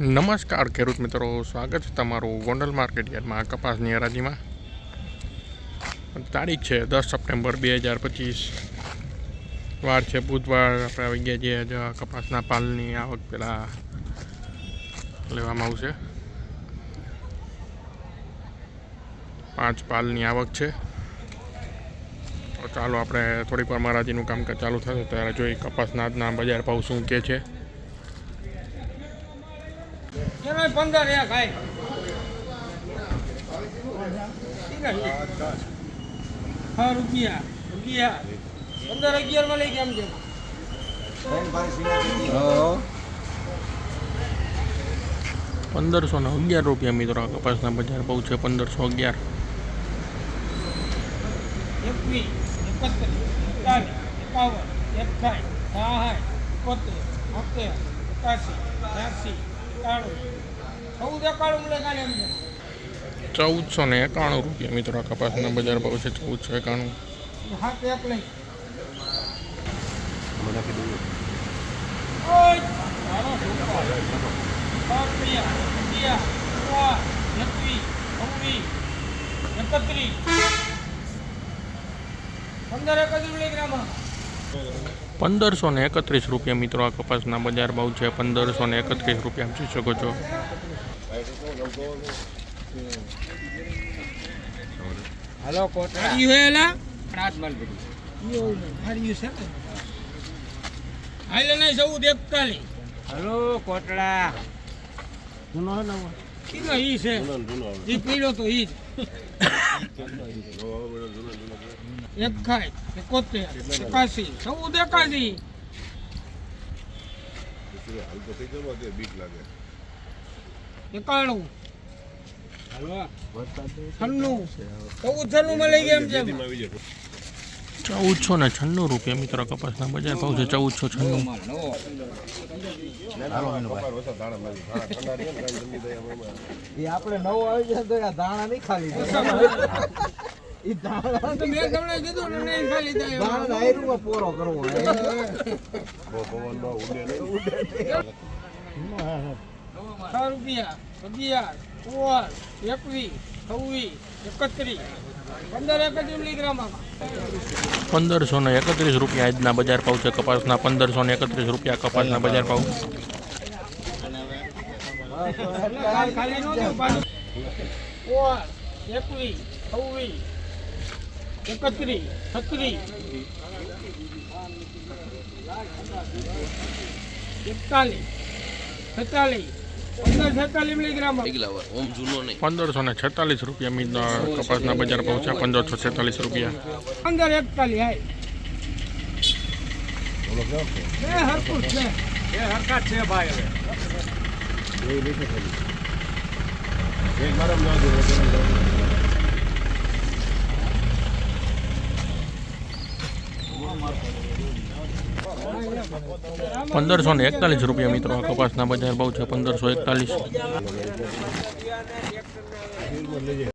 નમસ્કાર, ખેડૂત મિત્રો. સ્વાગત છે તમારું ગોંડલ માર્કેટ યાર્ડમાં, કપાસની હરાજીમાં. તારીખ છે દસ સપ્ટેમ્બર બે હજાર પચીસ. વાર છે બુધવાર, આપણે આવી ગયા છીએ કપાસના પાલની આવક પહેલાં લેવામાં આવશે. પાંચ પાલની આવક છે. ચાલો આપણે થોડીક વાર મહારાજીનું કામકાજ ચાલુ થશે ત્યારે જોઈ કપાસના આજના બજાર ભાવ શું કે છે. ચલો પંદર એક હાય. હા રૂપિયા. રૂપિયા. પંદર અગિયારમાં લઈ કેમ છે પંદરસો ને અગિયાર રૂપિયા મિત્રો આ કપાસના બજાર બહુ છે પંદરસો અગિયાર. એકવીસ એકત્રીસ એકતાલીસ એકાવન એકાઈ સાઠ એકોતેર એકાસી ત્યાસી ચૌદસો ને એકાણું રૂપિયા મિત્રો આ કપાસના બજાર ભાવ છે ચૌદસો એકાણું. પંદર એકત્રીસ મિલીગ્રામમાં પંદરસો ને એકત્રીસ રૂપિયા મિત્રો આ કપાસના બજાર ભાવ છે. પંદરસો ને એકત્રીસ રૂપિયા આપી શકો છો. હલો કોટરા હાર્યું હે એલા? રાત માલ બધું યો હાર્યું છે હાલે નહીં ચૌદ એકતાલીસ હલો કોટડા. જૂનો હે નવો કીનો ઈ છે? ઈ પીળો તો ઈ જ. એકાઈ એકોતેર એકાસી ચૌદ એકાસી એકાણું. ચૌદસો ને છન્નું રૂપિયા મિત્રો કપાસના બજાર ભાવ છે ચૌદસો છન્નું. આપણે નવો આવી જાય તો આ દાણા નહીં ખાલી. એ દાણા તો મેં તમને કીધું ને નહીં ખાલી થાય એમ. દાણા આયરુમાં પોરો કરવો રૂપિયા અગિયાર સોળ એકવીસ છવ્વીસ એકત્રીસ. પંદર એકત્રીસ પંદરસો ને એકત્રીસ રૂપિયા આજના બજાર ભાવ છે કપાસના. પંદરસો ને એકત્રીસ રૂપિયા કપાસના બજાર ભાવ. એકવીસ છવ્વીસ એકત્રીસ છત્રીસ એકતાલીસ છેતાલીસ. પંદર છેતાલીસ મિલીગ્રામમાં પંદરસો ને છેતાલીસ રૂપિયા મિત્રો કપાસના બજાર ભાવ છે પંદરસો છેતાલીસ રૂપિયા. પંદર એકતાલીસ છે. પંદરસો ને એકતાલીસ રૂપિયા મિત્રો કપાસના બજાર ભાવ છે પંદરસો એકતાલીસ.